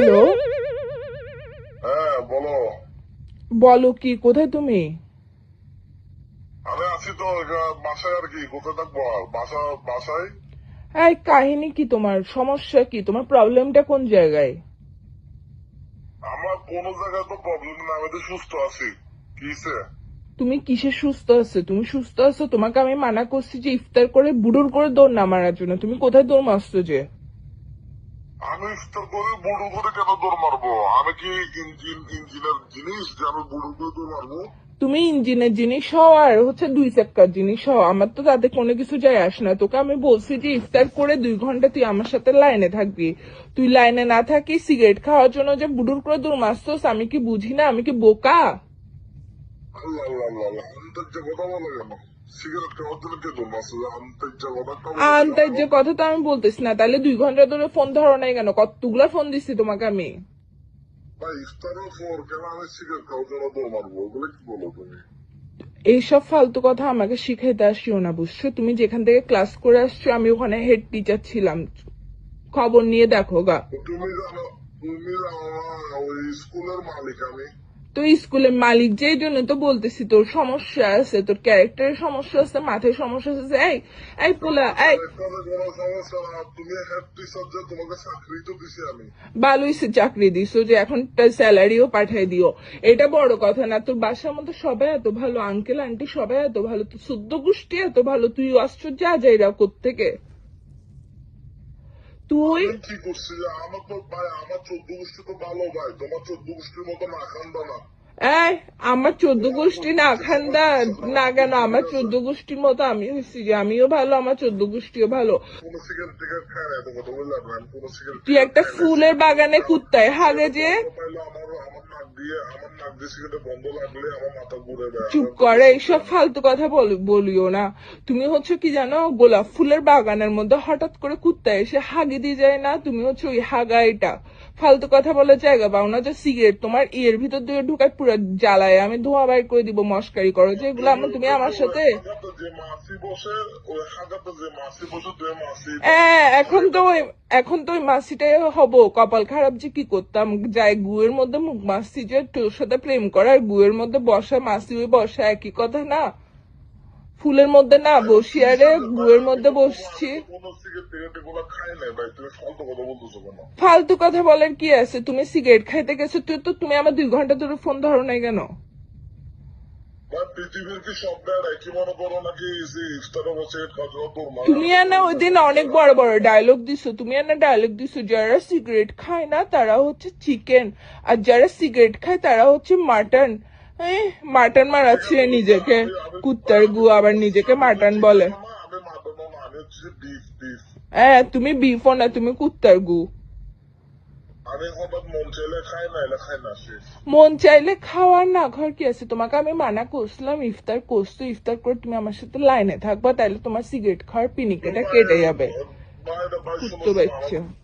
Hello? হ্যাঁ বলো। বলো কি কোথায় তুমি? আমি আছি তো বাসায় আর কি কোথায় থাকব বাসা বাসায়? এই কাহিনী কি তোমার? সমস্যা কি? তোমার প্রবলেমটা কোন জায়গায়? আমার কোন জায়গায় তো প্রবলেম না আমি তো সুস্থ আছি। কিসে তুমি কিসে সুস্থ আছো? তুমি সুস্থ আছো? তোমাকে আমি মানা করছি যে ইফতার করে বুড়ুর করে দৌড় না মারার জন্য। তুমি কোথায় দৌড় মারছো যে? আমি ইফতার করে বুড়ো করে কেন দৌড় মারবো? আমি কি ইঞ্জিন ইঞ্জিনের জিনিস যে আমি বুড়ো করে দৌড় মারবো? তুমি ইঞ্জিনের জিনিস হও আর হচ্ছে দুই চাক্কার জিনিস হও। আমার তো তাতে কোনো কিছু যায় আসে না। তোকে আমি বলছি যে ইফতার করে দুই ঘণ্টা তুই আমার সাথে লাইনে থাকবি। তুই লাইনে না থাকি সিগারেট খাওয়ার জন্য যে বুড়ুর করে মারছোস আমি কি বুঝি না? আমি কি বোকা? আল্লাহ আল্লাহ আল্লাহ। কথা তো আমি বলতেছি না তাহলে দুই ঘণ্টা ফোন ধরো নাই কেন কতগুলা ফোন দিচ্ছি তোমাকে এইসব ফালতু কথা আমাকে শিখাইতে আসিও না বুঝছ তুমি যেখান থেকে ক্লাস করে আসছো আমি ওখানে হেড টিচার ছিলাম খবর নিয়ে দেখো গা তুমি জানো তুমি ওই স্কুলের মালিক আমি তো স্কুলের মালিক যেই জন্য তো বলতেছি, তোর সমস্যা আছে, তোর ক্যারেক্টারের সমস্যা আছে, মাথায় সমস্যা আছে, এই এই পোলা, এই। যে ভালোই চাকরি দিছো যে এখন স্যালারিও পাঠাই দিও। এটা বড় কথা না, তোর বাসার মধ্যে সবাই এত ভালো আঙ্কেল আন্টি সবাই এত ভালো, তোর শুদ্ধ গোষ্ঠী এত ভালো তুই আশ্চর্য আজাইরা কোত্থেকে? তুই? কি আমার তো ভাই আমার চোদ্দ গোষ্ঠী তো ভালো ভাই। তোমার চোদ্দ গোষ্ঠীর মতো না খান্দা না। এই আমার চোদ্দ গোষ্ঠী না খান্দা না কেন? আমার চোদ্দ গোষ্ঠীর মতো আমি হয়েছি যে আমিও ভালো আমার চোদ্দ গোষ্ঠীও ভালো। তুই একটা ফুলের বাগানে কুত্তায় হাগে যে পাইলে আমার আমার নাক দিয়ে আমার নাক দিয়ে সিগারেট বন্ধ লাগলে আমার মাথা ঘুরে দেয় চুপ করে এইসব ফালতু কথা বলিও না। তুমি হচ্ছে কি জানো গোলাপ ফুলের বাগানের মধ্যে হঠাৎ করে কুত্তা এসে হাগি দিয়ে যায় না? তুমি হচ্ছে ওই হাগা এটা। ফালতু কথা বলার জায়গা পাও না যে সিগারেট তোমার ইয়ের ভিতর দিয়ে ঢুকায় পুরো জ্বালায়। আমি ধোঁয়া বাইর করে দিব মস্কারি করো। যে এগুলো আমার তুমি আমার সাথে হ্যাঁ এখন তো ওই এখন তো ওই মাসিটাই হব। কপাল খারাপ যে কি করতাম? যাই গুয়ের মধ্যে মুখ মাসি যে তোর সাথে প্রেম করার গুয়ের মধ্যে বসা মাসি ওই বসা একই কথা না? ফুলের মধ্যে না বসি, আরে গুয়ের মধ্যে বসছি। ফালতু কথা বলার কি আছে? তুমি সিগারেট খাইতে গেছো তুই তো তুমি আমার দুই ঘণ্টা ধরে ফোন ধরো নাই কেন? পৃথিবীর কি সব দেয় কি মনে করো নাকি যে ইফতারে বসে খাওয়া তোর মা তুমি না ওই দিন অনেক বড় বড় ডায়লগ দিছো। তুমি না ডায়লগ দিছো যারা সিগারেট খায় না তারা হচ্ছে চিকেন আর যারা সিগারেট খায় তারা হচ্ছে মাটন মাটন মারাচ্ছে নিজেকে। কুত্তার গু আবার নিজেকে মাটন বলে। আমি মাটন না আমি হচ্ছে বিফ বিফ হ্যাঁ তুমি বিফও না তুমি কুত্তার গু। মন চাইলে খাওয়ার না ঘর কি আছে? তোমাকে আমি মানা করছিলাম ইফতার করছ ইফতার করে তুমি আমার সাথে লাইনে থাকবা তাইলে তোমার সিগারেট খাওয়ার পিনিকেটা কেটে যাবে। বুঝতে পারছ। কুত্তো বাচ্চা আমার